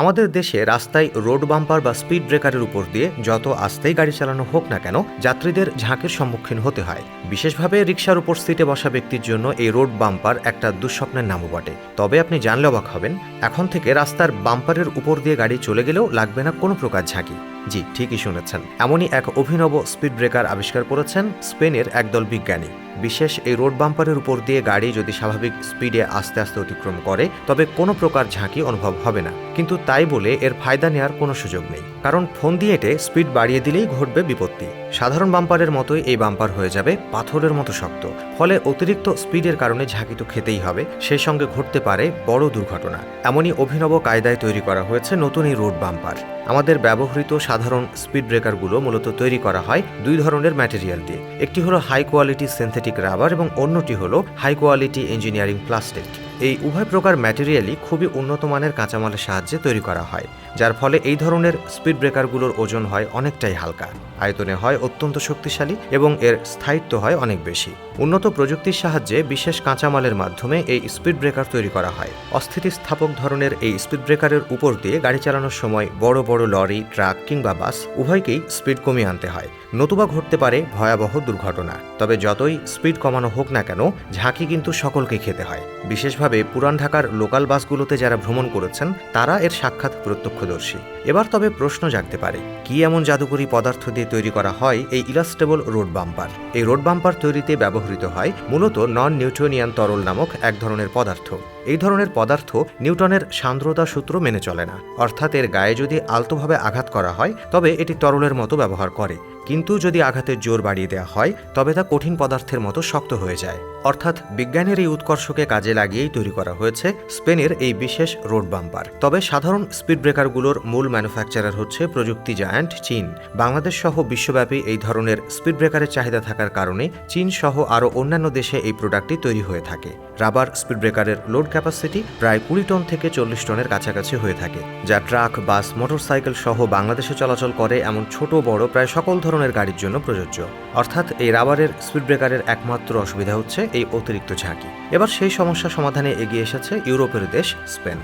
আমাদের দেশে রাস্তায় রোড বাম্পার বা স্পিড ব্রেকারের উপর দিয়ে যত আস্তেই গাড়ি চালানো হোক না কেন, যাত্রীদের ঝাঁকের সম্মুখীন হতে হয়। বিশেষভাবে রিক্সার উপর সিটে বসা ব্যক্তির জন্য এই রোড বাম্পার একটা দুঃস্বপ্নের নামও বটে। তবে আপনি জানলে অবাক হবেন, এখন থেকে রাস্তার বাম্পারের উপর দিয়ে গাড়ি চলে গেলেও লাগবে না কোনো প্রকার ঝাঁকি। জি, ঠিকই শুনেছেন। এমনই এক অভিনব স্পিড ব্রেকার আবিষ্কার করেছেন স্পেনের একদল বিজ্ঞানী। বিশেষ এই রোড বাম্পারের উপর দিয়ে গাড়ি যদি স্বাভাবিক স্পিডে আস্তে আস্তে অতিক্রম করে, তবে কোনো প্রকার ঝাঁকি অনুভব হবে না। কিন্তু তাই বলে এর ফায়দা নেওয়ার কোনো সুযোগ নেই। কারণ ফোন দিয়ে এটে স্পিড বাড়িয়ে দিলেই ঘটবে বিপত্তি। সাধারণ বাম্পারের মতোই এই বাম্পার হয়ে যাবে পাথরের মতো শক্ত। ফলে অতিরিক্ত স্পিডের কারণে ঝাঁকি তো খেতেই হবে। সেই সঙ্গে ঘটতে পারে বড় দুর্ঘটনা। এমনই অভিনব কায়দায় তৈরি করা হয়েছে নতুন এই রোড বাম্পার। আমাদের ব্যবহৃত সাধারণ স্পিড ব্রেকারগুলো মূলত তৈরি করা হয় দুই ধরনের ম্যাটেরিয়াল দিয়ে। একটি হলো হাই কোয়ালিটি সিনথেটিক রাবার এবং অন্যটি হলো হাই কোয়ালিটি ইঞ্জিনিয়ারিং প্লাস্টিক এই উভয় প্রকার ম্যাটেরিয়ালই খুবই উন্নত মানের কাঁচামালের সাহায্যে তৈরি করা হয়, যার ফলে এই ধরনের স্পিড ব্রেকারগুলোর ওজন হয় অনেকটাই হালকা। আয়তনে হয় অত্যন্ত শক্তিশালী এবং এর স্থায়িত্ব হয় অনেক বেশি। উন্নত প্রযুক্তির সাহায্যে বিশেষ কাঁচামালের মাধ্যমে এই স্পিড ব্রেকার তৈরি করা হয়। অস্থিতিস্থাপক ধরনের এই স্পিড ব্রেকারের উপর দিয়ে গাড়ি চালানোর সময় বড় বড় লরি, ট্রাক কিংবা বাস উভয়কেই স্পিড কমিয়ে আনতে হয়। নতুবা ঘটতে পারে ভয়াবহ দুর্ঘটনা। তবে যতই স্পিড কমানো হোক না কেন, ঝাঁকি কিন্তু সকলকে খেতে হয়। বিশেষভাবে পুরান ঢাকার লোকাল বাসগুলোতে যারা ভ্রমণ করেছেন, তারা এর সাক্ষাৎ প্রত্যক্ষদর্শী। এবার তবে প্রশ্ন জাগতে পারে, কি এমন জাদুকরী পদার্থ দিয়ে তৈরি করা হয় এই ইলাস্টেবল রোড বাম্পার? এই রোড বাম্পার তৈরিতে ব্যবহৃত হয় মূলত নন নিউট্রনিয়ান তরল নামক এক ধরনের পদার্থ। এই ধরনের পদার্থ নিউটনের সান্দ্রতা সূত্র মেনে চলে না। অর্থাৎ এর গায়ে যদি আলতোভাবে আঘাত করা হয়, তবে এটি তরলের মতো ব্যবহার করে। কিন্তু যদি আঘাতের জোর বাড়িয়ে দেওয়া হয়, তবে তা কঠিন পদার্থের মতো শক্ত হয়ে যায়। অর্থাৎ বিজ্ঞানের এই উৎকর্ষকে কাজে লাগিয়েই তৈরি করা হয়েছে স্পেনের এই বিশেষ রোড বাম্পার। তবে সাধারণ স্পিড ব্রেকারগুলোর মূল ম্যানুফ্যাকচারার হচ্ছে প্রযুক্তি জায়ান্ট চীন। বাংলাদেশ সহ বিশ্বব্যাপী এই ধরনের স্পিড ব্রেকারের চাহিদা থাকার কারণে চীন সহ আরও অন্যান্য দেশে এই প্রোডাক্টটি তৈরি হয়ে থাকে। রাবার স্পিড ব্রেকারের লোড ক্যাপাসিটি প্রায় কুড়ি টন থেকে চল্লিশ টনের কাছাকাছি হয়ে থাকে। যা ট্রাক, বাস, মোটরসাইকেল সহ বাংলাদেশে চলাচল করে এমন ছোট বড় প্রায় সকল ধরনের গাড়ির জন্য প্রযোজ্য। অর্থাৎ এই রাবারের স্পিড ব্রেকারের একমাত্র অসুবিধা হচ্ছে এই অতিরিক্ত ঝাঁকি। এবার সেই সমস্যা সমাধানে এগিয়ে এসেছে ইউরোপের দেশ, স্পেন।